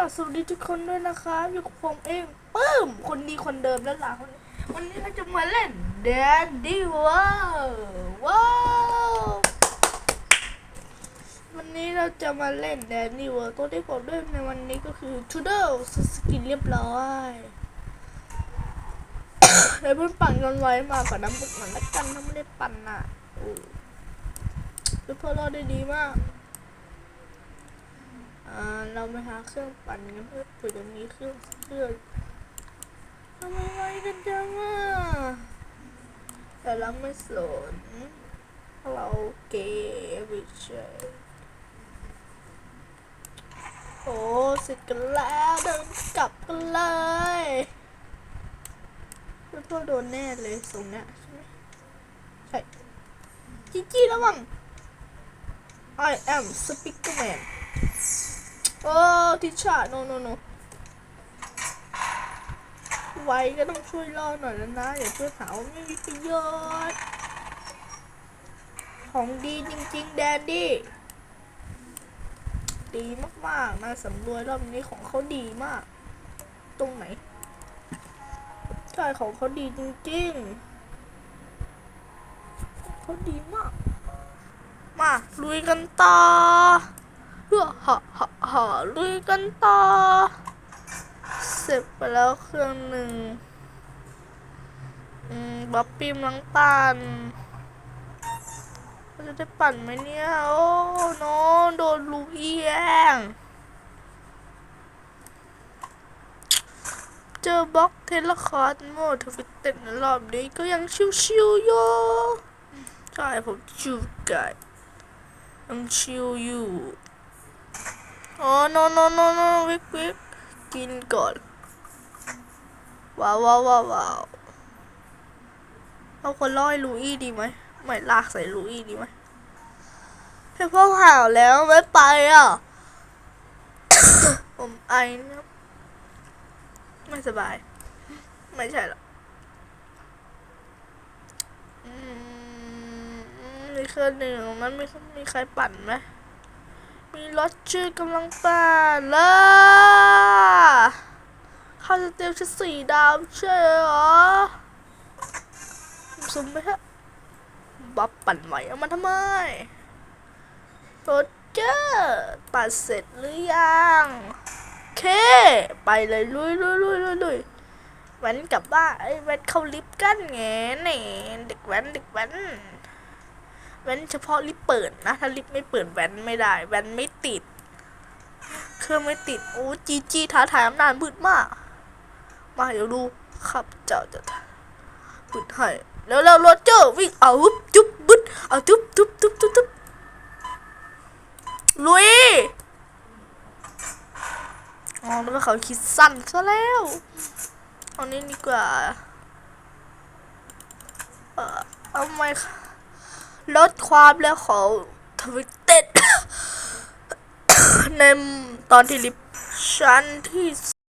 สวัสดีทุกคนด้วยนะครับอยู่กับผมเองปื้ม คนดีคนเดิมแล้วล่ะคนนี้วันนี้เราจะมาเล่น Daddy World ว้าววันนี้เราจะมาเล่น Daddy World ตัวที่ผมเล่นในวันนี้ก็คือ Tudor สกินเรียบร้อยเดี๋ยวเพิ่งปั่นกันไว้มาก่อนน้ำบึกมันละกันถ้าไม่ได้ปั่นน่ะโอ้แล้วพอเราได้ดีมาก เราไปหาเครื่องปั่นกันเพื่อเผื่อจะมีเครื่องเครื่องทำไมไวกันจังอะแต่เราไม่สนเราเราเก๋วิเชยโอ้เสร็จกันแล้วเดินกลับกันเลยแล้วพวกโดนแน่เลยตรงเนี้ยใช่ไหมใช่จีจี้ระวัง I am Speaker โอ้ทิชชาโนโนโนไว้ก็ต้องช่วยรอหน่อยแล้วนะอย่าเพื่อนหาว่าไม่มีประโยชน์ของดีจริง ๆ แดนดี้ดีมากๆนะสำรวยรอบนี้ของเขาดีมาก ตรงไหนใช่ของเขาดีจริงๆเขาดีมาก มาลุยกันต่อ เพื่อหาหาหาลุยกันต่อ เสร็จไปแล้วเครื่องหนึ่งอืมบ๊อบปี้มลังตันเราจะได้ปั่นไหมเนี่ย โอ้น้องโดนลูกเอียงเจอบล็อกเทเลคอร์ดโมทวิตเต็ดในรอบนี้ก็ยังชิวๆอยู่ใช่ผมชิวไก่ยังชิวอยู่ อ๋อ no no no no วิกวิกกินก่อน ว้าวว้าวว้าววาวเอาคนล่อยลูอี้ดีไหม ไม่ลากใส่ลูอี้ดีไหมให้พ่อหาวแล้วไม่ไปอะ ผมไอนะไม่สบาย ไม่ใช่หรอกอืมมีเครื่องหนึ่งมันมีมีใครปั่นไหม มีรถชื่อกำลังปั่นล่ะเขาจะเตรียมชุดสีดาวใช่เหรอซุ่มไปเถอะบับปั่นไหวเอามาทำไมโรเจอร์ปั่นเสร็จหรือยังโอเค ไปเลยลุยลุยลุยลุยลุยแว้นกลับบ้านไอ้แว้นเข้าลิฟต์กันไงนี่เด็กแว้นเด็กแว้น แว้นเฉพาะลิฟเปิดนะถ้าลิฟไม่เปิดแว้นไม่ได้แว้นไม่ติด เครื่องไม่ติดโอ้จีจีท้าทายอำนาจมืดมาก มาเดี๋ยวดูครับเจ้าจะบึดให้แล้วแล้วรถเจอวิ่งเอาวุบจุบบึดเอาทุบทุบทุบทุบทุบลุยอ๋อแล้วเขาคิดสั้นซะแล้วเอานี้ดีกว่า เออเอาไม่ค่ะ ลดความเร็วของทวิตเต็ดในตอนที่ลิฟชั้นที่